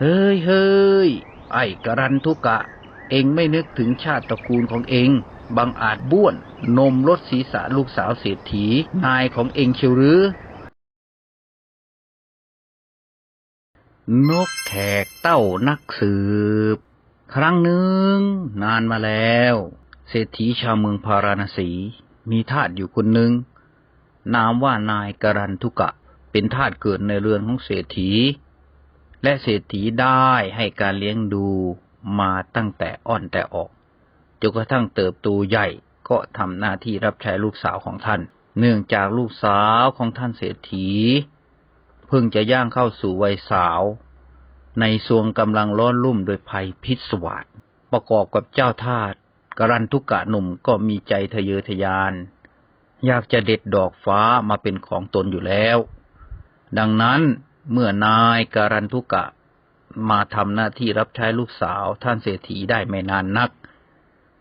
เฮ้ยเฮ้ยไอ้กรันทุกะ เองไม่นึกถึงชาติตระกูลของเองบังอาจบ้วน นมรถศีรษะลูกสาวเศรษฐีนายของเองเชียวหรือ นกแขกเต้านักสืบ ครั้งหนึ่ง นานมาแล้ว เศรษฐีชาวเมืองพาราณสี มีทาสอยู่คนหนึ่ง นามว่านายกรันทุกะ เป็นทาสเกิดในเรือนของเศรษฐี และเศรษฐีได้ให้การเลี้ยงดูมาตั้งแต่อ่อนแต่ออกจนกระทั่งเติบโตใหญ่ก็ทำหน้าที่รับใช้ลูกสาวของท่าน เนื่องจากลูกสาวของท่านเศรษฐี เพิ่งจะย่างเข้าสู่วัยสาว ในสวงกำลังร้อนรุ่มโดยภัยพิษวาสประกอบกับเจ้าทาสกรันทุกะหนุ่มก็มีใจทะเยอทะยาน อยากจะเด็ดดอกฟ้ามาเป็นของตนอยู่แล้ว ดังนั้น เมื่อนายการันทุกะ มาทำหน้าที่รับใช้ลูกสาวท่านเศรษฐีได้ไม่นานนัก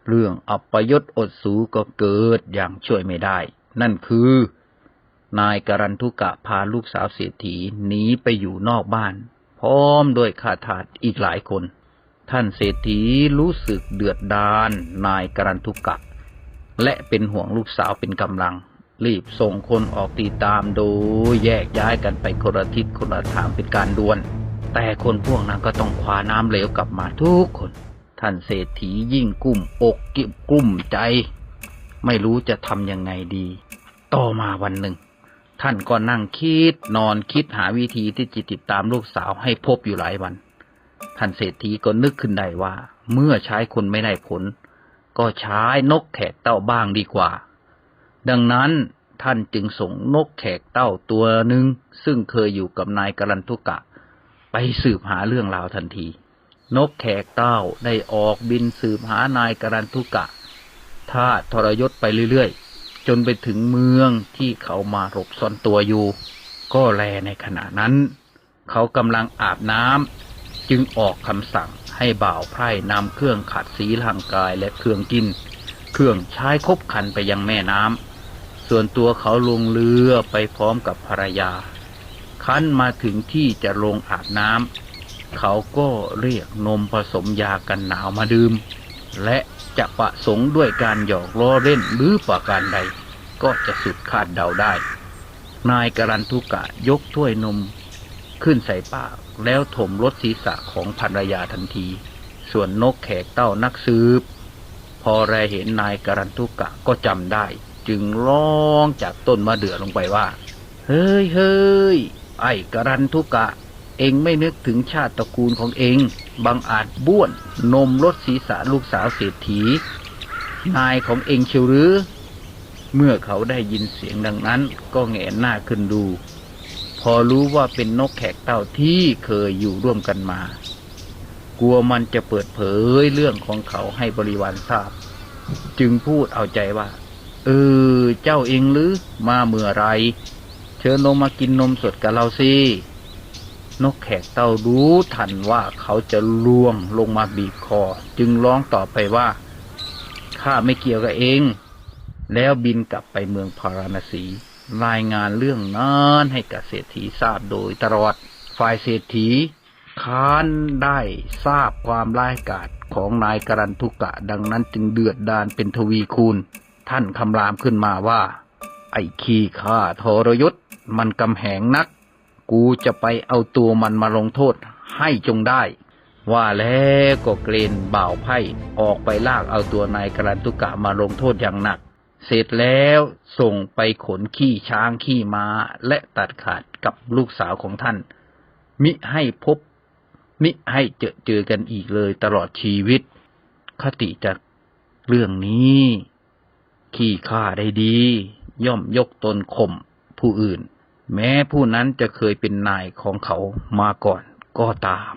เรื่องอัปยศอดสูก็เกิดอย่างช่วยไม่ได้ นั่นคือ นายการันทุกะพาลูกสาวเศรษฐีหนีไปอยู่นอกบ้าน พร้อมด้วยข้าทาสอีกหลายคน ท่านเศรษฐีรู้สึกเดือดดาลนายการันทุกะ และเป็นห่วงลูกสาวเป็นกำลัง รีบส่งคนออกติดตามดยแยกย้ายกันไปคนละทิศคนละทางเป็นการด่วน แต่คนพวกนั้นก็ต้องคว้าน้ำเหลวกลับมาทุกคน ท่านเศรษฐียิ่งกุ้มอกกิบกุ้มใจ ไม่รู้จะทำยังไงดี ต่อมาวันหนึ่ง ท่านก็นั่งคิดนอนคิดหาวิธีที่จะติดตามลูกสาวให้พบอยู่หลายวัน ท่านเศรษฐีก็นึกขึ้นได้ว่า เมื่อใช้คนไม่ได้ผล ก็ใช้นกแขกเต้าบ้างดีกว่า ดังนั้นท่านจึงส่งนกแขกเต้าตัวหนึ่งซึ่งเคยอยู่กับนายกรันทุกะ ไปสืบหาเรื่องราวทันที นกแขกเต้าได้ออกบินสืบหานายกรันทุกะท่าทรยศไปเรื่อยๆ จนไปถึงเมืองที่เขามาหลบซ่อนตัวอยู่ ก็แลในขณะนั้น เขากำลังอาบน้ำจึงออกคำสั่งให้บ่าวไพร่นำเครื่องขัดสีร่างกายและเครื่องกิน เครื่องใช้คบคันไปยังแม่น้ำ ส่วนตัวเขาลงเรือไปพร้อมกับภรรยา คั้นมาถึงที่จะลงอาบน้ำเขาก็เรียกนมผสมยากันหนาวมาดื่ม และจะประสงค์ด้วยการหยอกล้อเล่นหรือประการใด ก็จะสุดคาดเดาได้ นายกรันทุกะยกถ้วยนม ขึ้นใส่ปากแล้วถมรถศีรษะของภรรยาทันที ส่วนนกแขกเต้านักสืบพอแรเห็นนายกรันทุกะก็จำได้ จึงร้องจากต้นมะเดื่อลงไปว่า เฮ้ยเฮ้ยไอ้กรันทุกะ เองไม่นึกถึงชาติตระกูลของเองบังอาจบ้วน นมรถศีรษะลูกสาวเศรษฐี นายของเองเชียวหรือ เมื่อเขาได้ยินเสียงดังนั้น ก็แงนหน้าขึ้นดู พอรู้ว่าเป็นนกแขกเต่าที่เคยอยู่ร่วมกันมา กลัวมันจะเปิดเผยเรื่องของเขาให้บริวารทราบ จึงพูดเอาใจว่า เออ เจ้าเองหรือมาเมื่อไร เชิญลงมากินนมสดกับเราสินกแขกเต่ารู้ทันว่าเขาจะล่วงลงมาบีบคอ จึงร้องต่อไปว่าข้าไม่เกี่ยวกับเอง แล้วบินกลับไปเมืองพาราณสี รายงานเรื่องนั้นให้กับเศรษฐีทราบโดยตลอดฝ่ายเศรษฐีค้านได้ทราบความร้ายกาจของนายกรันทุกะ ดังนั้นจึงเดือดดานเป็นทวีคูณ ท่านคำรามขึ้นมาว่า ไอ้ขี้ข้าทรยศมันกำแหงนัก กูจะไปเอาตัวมันมาลงโทษให้จงได้ ว่าแล้วก็เกรนบ่าวไพ่ออกไปลากเอาตัวนายกรันตุกะมาลงโทษอย่างหนัก เสร็จแล้วส่งไปขนขี้ช้างขี้ม้าและตัดขาดกับลูกสาวของท่าน มิให้พบ มิให้เจอเจอกันอีกเลยตลอดชีวิต คติจากเรื่องนี้ ขี้ข้าได้ดี ย่อมยกตนข่มผู้อื่น แม้ผู้นั้นจะเคยเป็นนายของเขามาก่อนก็ตาม